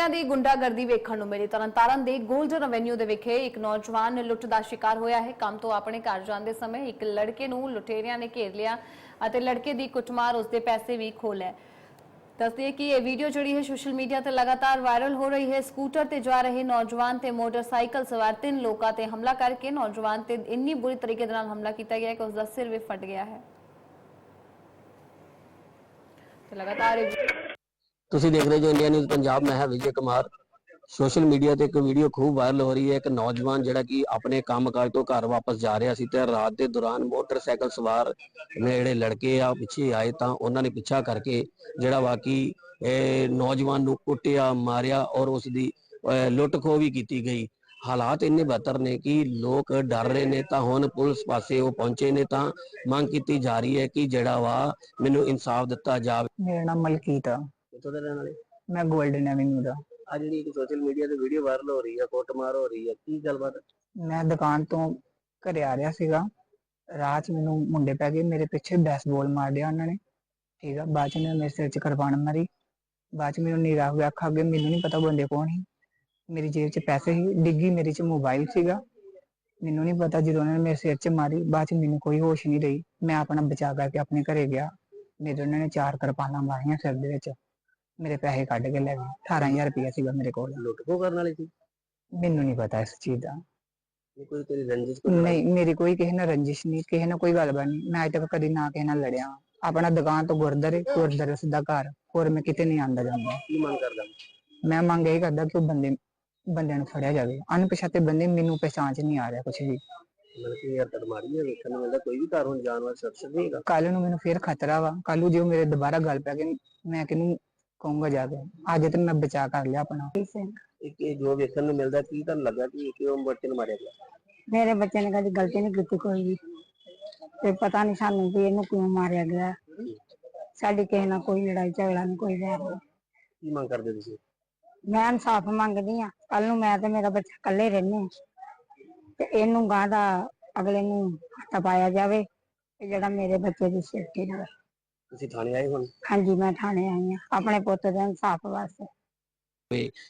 ਲੁਟੇਰਿਆਂ ਦੀ ਗੁੰਡਾਗਰਦੀ ਵੇਖਣ ਨੂੰ ਮਿਲੀ। ਤਰਨਤਾਰਨ ਦੇ ਗੋਲਡਨ ਐਵੇਨਿਊ ਦੇ ਵਿਖੇ ਇੱਕ ਨੌਜਵਾਨ ਲੁੱਟ ਦਾ ਸ਼ਿਕਾਰ ਹੋਇਆ ਹੈ। ਕੰਮ ਤੋਂ ਆਪਣੇ ਘਰ ਜਾਂਦੇ ਸਮੇਂ ਇੱਕ ਲੜਕੇ ਨੂੰ ਲੁਟੇਰਿਆਂ ਨੇ ਘੇਰ ਲਿਆ ਅਤੇ ਲੜਕੇ ਦੀ ਕੁੱਟਮਾਰ ਉਸਦੇ ਪੈਸੇ ਵੀ ਖੋਹ ਲਏ ਦੱਸਦੇ ਕਿ ਇਹ ਵੀਡੀਓ ਜਿਹੜੀ ਹੈ ਸੋਸ਼ਲ ਮੀਡੀਆ ਤੇ ਲਗਾਤਾਰ ਵਾਇਰਲ ਹੋ ਰਹੀ ਹੈ। ਸਕੂਟਰ ਤੇ ਜਾ ਰਹੇ ਨੌਜਵਾਨ ਤੇ ਮੋਟਰਸਾਈਕਲ ਸਵਾਰ ਤਿੰਨ ਲੋਕਾਂ ਤੇ ਹਮਲਾ ਕਰਕੇ ਨੌਜਵਾਨ ਤੇ ਇੰਨੀ ਬੁਰੀ ਤਰੀਕੇ ਦੇ ਨਾਲ ਹਮਲਾ ਕੀਤਾ ਗਿਆ ਕਿ ਉਸਦਾ ਸਿਰ ਵੀ ਫਟ ਗਿਆ ਹੈ। ਤੇ ਲਗਾਤਾਰ ਤੁਸੀਂ ਦੇਖ ਰਹੇ ਜੋ ਇੰਡੀਆ ਨਿਊਜ਼ ਪੰਜਾਬ ਮੈਂ ਹਾਂ ਵਿਜੇ ਕੁਮਾਰ। ਸੋਸ਼ਲ ਮੀਡੀਆ ਤੇ ਇੱਕ ਵੀਡੀਓ ਖੂਬ ਵਾਇਰਲ ਹੋ ਰਹੀ ਹੈ। ਇੱਕ ਨੌਜਵਾਨ ਜਿਹੜਾ ਕਿ ਆਪਣੇ ਕੰਮਕਾਜ ਤੋਂ ਘਰ ਵਾਪਸ ਜਾ ਰਿਹਾ ਸੀ ਤੇ ਰਾਤ ਦੇ ਦੌਰਾਨ ਮੋਟਰਸਾਈਕਲ ਸਵਾਰ ਨੇ ਜਿਹੜੇ ਲੜਕੇ ਆ ਪਿੱਛੇ ਆਏ ਤਾਂ ਉਹਨਾਂ ਨੇ ਪਿੱਛਾ ਕਰਕੇ ਜਿਹੜਾ ਬਾਕੀ ਇਹ ਨੌਜਵਾਨ ਨੂੰ ਕੁੱਟਿਆ ਮਾਰਿਆ ਔਰ ਉਸ ਦੀ ਅਹ, ਲੁੱਟ ਖੋਹ ਵੀ ਕੀਤੀ ਗਈ। ਹਾਲਾਤ ਇੰਨੇ ਬਦਤਰ ਨੇ ਕਿ ਲੋਕ ਡਰ ਰਹੇ ਨੇ ਤਾਂ ਹੁਣ ਪੁਲਿਸ ਪਾਸੇ ਉਹ ਪਹੁੰਚੇ ਨੇ ਤਾਂ ਮੰਗ ਕੀਤੀ ਜਾ ਰਹੀ ਹੈ ਕਿ ਜਿਹੜਾ ਵਾ ਮੈਨੂੰ ਇਨਸਾਫ ਦਿੱਤਾ ਜਾਵੇ। ਮੇਰਾ ਨਾਮ ਮਲਕੀਤ ਆ। ਕਿੱਥੋਂ ਦੇ ਰਹਿਣ ਵਾਲੇ? ਮੈਂ 골ਡਨ ਐਵਨਿਊ ਦਾ। ਆ ਜਿਹੜੀ ਇੱਕ ਸੋਸ਼ਲ ਮੀਡੀਆ ਤੇ ਵੀਡੀਓ ਵਾਇਰਲ ਹੋ ਰਹੀ ਹੈ ਕੁੱਟਮਾਰ ਹੋ ਰਹੀ ਹੈ ਕੀ ਗੱਲਬਾਤ? ਮੈਂ ਦੁਕਾਨ ਤੋਂ ਘਰੇ ਆ ਰਿਹਾ ਸੀਗਾ। ਰਾਹ 'ਚ ਮੈਨੂੰ ਮੁੰਡੇ ਪੈ ਗਏ ਮੇਰੇ ਪਿੱਛੇ ਬੈਸਬਾਲ ਮਾਰ ਦਿਆ ਉਹਨਾਂ ਨੇ। ਠੀਕ ਆ ਬਾਅਦ 'ਚ ਨੇ ਮੇਰੇ ਸਿਰ 'ਚ ਕਿਰਪਾਨ ਮਾਰੀ। ਬਾਅਦ 'ਚ ਮੈਨੂੰ ਨਿਗਾਹ ਹੋਇਆ ਅੱਖਾਂ ਅੱਗੇ ਮੈਨੂੰ ਨਹੀਂ ਪਤਾ ਬੰਦੇ ਕੌਣ ਸੀ। ਮੇਰੀ ਜੇਬ 'ਚ ਪੈਸੇ ਸੀ ਡਿੱਗੀ ਮੇਰੇ 'ਚ ਮੋਬਾਈਲ ਸੀਗਾ। ਮੈਨੂੰ ਨਹੀਂ ਪਤਾ ਜਦੋਂ ਉਹਨਾਂ ਨੇ ਮੇਰੇ ਸਿਰ 'ਚ ਮਾਰੀ ਬਾਅਦ 'ਚ ਮੈਨੂੰ ਕੋਈ ਹੋਸ਼ ਨਹੀਂ ਰਹੀ। ਮੈਂ ਆਪਣਾ ਬਚਾ ਕਰਕੇ ਆਪਣੇ ਘਰੇ ਗਿਆ। ਮੇਰੇ ਉਹਨਾਂ ਨੇ ਚਾਰ ਕਿਰਪਾਨਾਂ ਮਾਰੀਆਂ ਸਿਰ ਦੇ ਵਿੱਚ। ਮੇਰੇ ਪੈਸੇ ਕੱਢ ਕੇ ਲੈ ਗਏ। 18000 ਰੁਪਇਆ ਸੀਗਾ ਮੇਰੇ ਕੋਲ। ਲੁੱਟ ਖੋਹ ਕਰਨ ਵਾਲੀ ਸੀ? ਮੈਨੂੰ ਨਹੀਂ ਪਤਾ ਇਸ ਚੀਜ਼ ਦਾ। ਇਹ ਕੋਈ ਤੇਰੀ ਰੰਜਿਸ਼ ਕੋਈ ਨਹੀਂ ਮੇਰੀ ਕੋਈ ਕਿਸੇ ਨਾਲ ਰੰਜਿਸ਼ ਨਹੀਂ ਕਿਸੇ ਨਾਲ ਕੋਈ ਗੱਲਬਾਤ ਨਹੀਂ। ਮੈਂ ਅਜੇ ਤੱਕ ਕਦੀ ਨਾ ਕਿਸੇ ਨਾਲ ਲੜਿਆ। ਆਪਣਾ ਦੁਕਾਨ ਤੋਂ ਗੁਰਦਾਰੇ ਗੁਰਦਾਰੇ ਸਿੱਧਾ ਘਰ। ਹੋਰ ਮੈਂ ਕਿਤੇ ਨਹੀਂ ਆਂਦਾ ਜਾਂਦਾ। ਕੀ ਮੰਗ ਕਰਦਾ? ਮੈਂ ਮੰਗ ਇਹ ਕਰਦਾ ਕਿ ਉਹ ਬੰਦੇ ਬੰਦਿਆਂ ਨੂੰ ਫੜਿਆ ਜਾਵੇ। ਅਣਪਛਾਤੇ ਬੰਦੇ ਮੈਨੂੰ ਪਛਾਣ ਚ ਨਹੀਂ ਆ ਰਿਹਾ ਕੁਝ ਵੀ। ਮਤਲਬ ਕਿ ਯਾਰ ਤੜਮਾਰੀ ਹੈ ਵੇਖਣ ਨੂੰ ਮਿਲਦਾ। ਕੋਈ ਵੀ ਘਰ ਵਾਲਾ ਸੁਰੱਖਿਅਤ ਨਹੀਂ ਹੈਗਾ। ਕੱਲ ਨੂੰ ਮੈਨੂੰ ਫੇਰ ਖਤਰਾ ਵਾ। ਕੱਲ ਨੂੰ ਜੇ ਉਹ ਮੇਰੇ ਦੁਬਾਰਾ ਗੱਲ ਪੈ ਗਈ ਮੈਂ ਕਿਹਨੂੰ ਕਹੂੰਗਾ ਜਾ ਕੇ ਅੱਜ ਤੇ ਮੈਂ ਬਚਾ ਕਰ ਲਿਆ ਆਪਣਾ। ਇੱਕ ਇਹ ਜੋ ਵੇਖਣ ਨੂੰ ਮਿਲਦਾ ਕੀ ਤੁਹਾਨੂੰ ਲੱਗਾ ਕਿ ਕਿਉਂ ਬੱਚੇ ਨੂੰ ਮਾਰਿਆ ਗਿਆ? ਮੇਰੇ ਬੱਚੇ ਨੇ ਕਦੀ ਗਲਤੀ ਨਹੀਂ ਕੀਤੀ ਕੋਈ ਵੀ। ਤੇ ਪਤਾ ਨਹੀਂ ਸਾਨੂੰ ਵੀ ਇਹਨੂੰ ਕਿਉਂ ਮਾਰਿਆ ਗਿਆ। ਸਾਡੀ ਕਿਸੇ ਨਾਲ ਕੋਈ ਲੜਾਈ ਝਗੜਾ ਨਹੀਂ ਕੋਈ ਵੈਰ ਨਹੀਂ। ਕੀ ਮੰਗ ਕਰਦੇ ਤੁਸੀਂ? ਮੈਂ ਇਨਸਾਫ ਮੰਗਦੀ ਆ ਕੱਲ ਨੂੰ ਮੈਂ ਤੇ ਮੇਰਾ ਬੱਚਾ ਇਕੱਲੇ ਰਹਿੰਦੇ ਆ ਤੇ ਇਹਨੂੰ ਗਾਂ ਦਾ ਅਗਲੇ ਨੂੰ ਤਪਾਇਆ ਜਾਵੇ। ਤੇ ਜਿਹੜਾ ਮੇਰੇ ਬੱਚੇ ਦੀ ਸੇਫਟੀ ਰਹੇ ਤੁਸੀਂ ਥਾਣੇ ਆਏ ਹੁਣ? ਹਾਂਜੀ ਮੈਂ ਥਾਣੇ ਆਈ ਆ ਆਪਣੇ ਪੁੱਤ ਦੇ ਇਨਸਾਫ ਵਾਸਤੇ।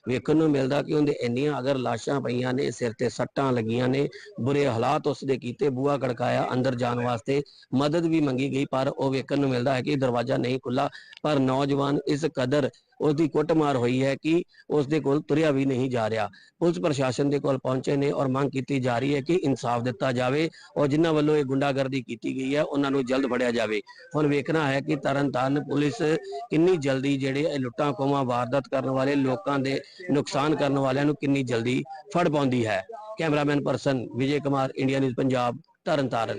ਵੇਖਣ ਨੂੰ ਮਿਲਦਾ ਕਿ ਉਹਦੇ ਇੰਨੀਆਂ ਅਗਰ ਲਾਸ਼ਾਂ ਪਈਆਂ ਨੇ ਸਿਰ ਤੇ ਸੱਟਾਂ ਲੱਗੀਆਂ ਨੇ ਬੁਰੇ ਹਾਲਾਤ ਉਸ ਦੇ ਕੀਤੇ ਬੂਹਾ ਖੜਕਾਇਆ ਅੰਦਰ ਜਾਣ ਵਾਸਤੇ ਮਦਦ ਵੀ ਮੰਗੀ ਗਈ ਪਰ ਉਹ ਵੇਖਣ ਨੂੰ ਮਿਲਦਾ ਹੈ ਕਿ ਦਰਵਾਜ਼ਾ ਨਹੀਂ ਖੁੱਲਾ ਪਰ ਨੌਜਵਾਨ ਇਸ ਕਦਰ ਉਸ ਦੀ ਕੁੱਟਮਾਰ ਹੋਈ ਹੈ ਕਿ ਉਸ ਦੇ ਕੋਲ ਤੁਰਿਆ ਵੀ ਨਹੀਂ ਜਾ ਰਿਹਾ। ਪੁਲਿਸ ਪ੍ਰਸ਼ਾਸਨ ਦੇ ਕੋਲ ਪਹੁੰਚੇ ਨੇ ਔਰ ਮੰਗ ਕੀਤੀ ਜਾ ਰਹੀ ਹੈ ਕਿ ਇਨਸਾਫ ਦਿੱਤਾ ਜਾਵੇ ਔਰ ਜਿਨ੍ਹਾਂ ਵੱਲੋਂ ਇਹ ਗੁੰਡਾਗਰਦੀ ਕੀਤੀ ਗਈ ਹੈ, ਉਹਨਾਂ ਨੂੰ ਜਲਦ ਫੜਿਆ ਜਾਵੇ। ਹੁਣ ਵੇਖਣਾ ਹੈ ਕਿ ਤਰਨਤਾਰਨ ਪੁਲਿਸ ਕਿੰਨੀ ਜਲਦੀ ਜਿਹੜੇ ਲੁੱਟਾਂ ਖੋਹਾਂ, ਵਾਰਦਾਤ ਕਰਨ ਵਾਲੇ ਲੋਕਾਂ ਦੇ ਨੁਕਸਾਨ ਕਰਨ ਵਾਲਿਆਂ ਨੂੰ ਕਿੰਨੀ ਜਲਦੀ ਫੜ ਪਾਉਂਦੀ ਹੈ। Cameraman person Vijay Kumar, India news, Punjab, Tarn Taran.